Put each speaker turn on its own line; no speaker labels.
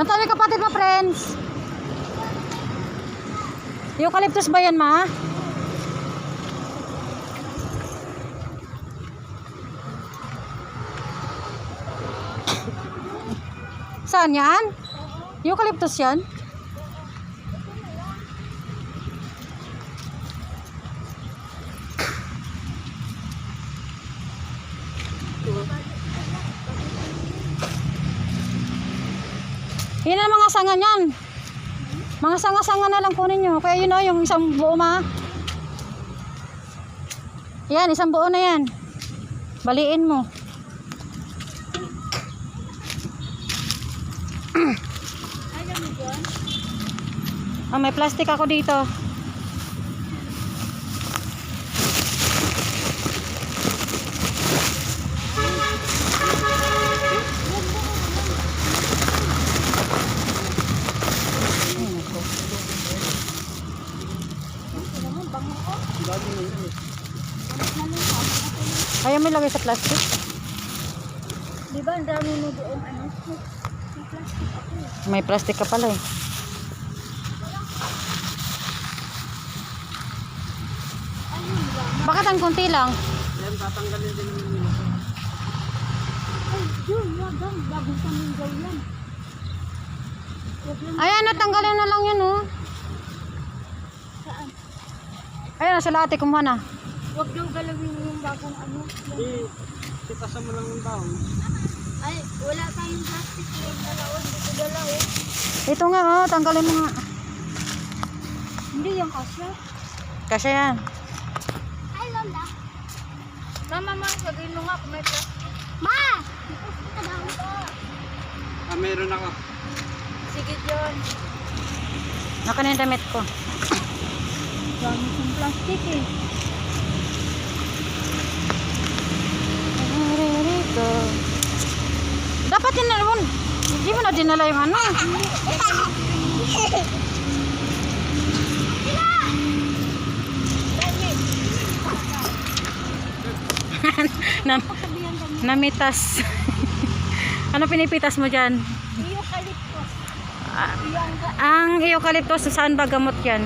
Sabi kapatid mo, friends. Eucalyptus ba yan, ma? Saan yan? Eucalyptus yan? Yan ang mga sanga niyan. Mga sanga-sanga na lang kunin nyo. Kaya yun o, yung isang buo ma. Yan, isang buo na yan. Baliin mo. Ah, may plastic ako dito. Ayaw mo ilagay sa plastic?
Di ba ang dami mo doon ano? May plastic ako eh.
May plastic ka pala eh. Bakit ang konti lang?
Ay, yun, wag ang bagong saminggaw yan.
Ayan, natanggalin na lang yun oh.
saan.
Ayan, nasa lahat eh, kumuha na.
Wag daw galawin yung bagong ano. Yan.
Titasan mo lang ng taon.
Ay, wala tayong plastic. Huwag dalawin. Dito dalaw.
Ito nga oh, tanggalin mo nga.
Hindi yung kasya.
Kasi yan.
Ay, Lola. Mama, ma, sabihin mo nga kung may plastic. Ma! Ito daw ito.
Ah, meron ako.
Sige, John.
Naka na yung damit ko.
Dami kong plastic eh.
Rito. Dapat din na Hindi mo na dinala yung ano. Nam namitas. ano pinipitas mo dyan?
Eucalyptus.
Ah,
Yung
ang eucalyptus, saan ba gamot yan?